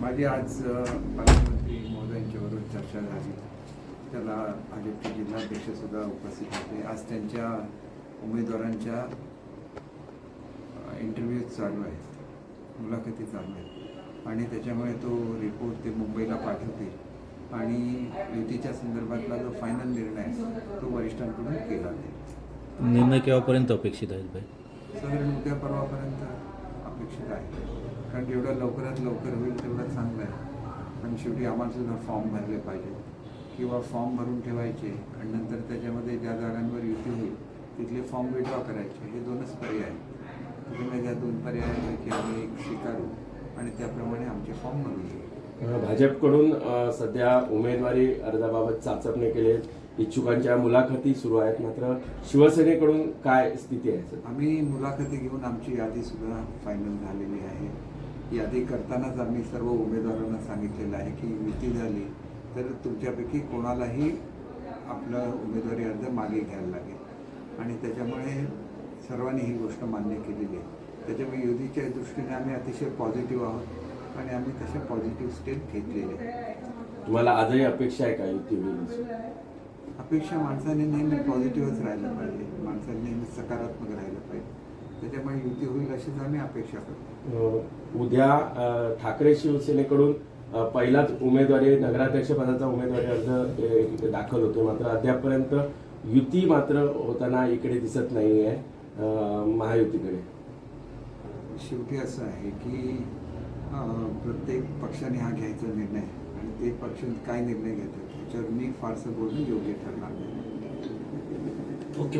माझी आज पालकमंत्री महोदयांच्याबरोबर चर्चा झाली. त्याला भाजपचे जिल्हाध्यक्ष सुद्धा उपस्थित होते. आज त्यांच्या उमेदवारांच्या इंटरव्ह्यू चालू आहेत. मुलाखती चालू आहेत. आणि त्याच्यामुळे तो रिपोर्ट ते मुंबईला पाठवतील. आणि युतीच्या संदर्भातला जो फायनल निर्णय आहे तो वरिष्ठांकडून केला जाईल. निर्णय केव्हापर्यंत अपेक्षित आहेत साधारण उद्या परवापर्यंत. अपेक्षित आहे. कारण जेवढं लवकरात लवकर होईल तेवढं चांगलं आहे. आणि शेवटी आम्हाला सुद्धा फॉर्म भरले पाहिजे किंवा फॉर्म भरून ठेवायचे आणि नंतर त्याच्यामध्ये ज्या जागांवर युती होईल तिथले फॉर्म विड्रॉ करायचे हे दोनच पर्याय आहेत. त्याच्यामुळे त्या दोन पर्यायांपैकी आम्ही एक स्वीकारू आणि त्याप्रमाणे आमचे फॉर्म भरून घेऊ भाजपकडून सध्या उमेदवारी अर्जाबाबत चाचपणे केले. इच्छुकांच्या मुलाखती सुरू आहेत. मात्र शिवसेनेकडून काय स्थिती आहे सर? आम्ही मुलाखती घेऊन आमची यादी सुद्धा फायनल झालेली आहे. यादी करतानाच आम्ही सर्व उमेदवारांना सांगितलेलं आहे की युती झाली तर तुमच्यापैकी कोणालाही आपला उमेदवारी अर्ज मागे घ्यायला लागेल. आणि त्याच्यामुळे सर्वांनी ही गोष्ट मान्य केलेली आहे. त्याच्यामुळे युतीच्या दृष्टीने आम्ही अतिशय पॉझिटिव्ह आहोत. आणि आम्ही तसे पॉझिटिव्ह स्टेप घेतलेले आहे तुम्हाला आजही अपेक्षा आहे का युती होईल? अपेक्षा माणसाने नेहमी पॉझिटिव्हच राहिलं पाहिजे. माणसाने नेहमी सकारात्मक राहिलं पाहिजे. त्याच्यामुळे युती होईल अशीच आम्ही अपेक्षा करतो. उद्या ठाकरे शिवसेनेकडून पहिलाच उमेदवारी नगराध्यक्ष पदाचा उमेदवारी अर्ज दाखल होतो मात्र अद्यापपर्यंत युती मात्र होताना इकडे दिसत नाही आहे महायुतीकडे. शेवटी असं आहे की प्रत्येक पक्षाने हा घ्यायचा निर्णय आणि ते पक्ष काय निर्णय घेतात त्याच्यावर मी फारसं बोलणं योग्य ठरणार नाही. ओके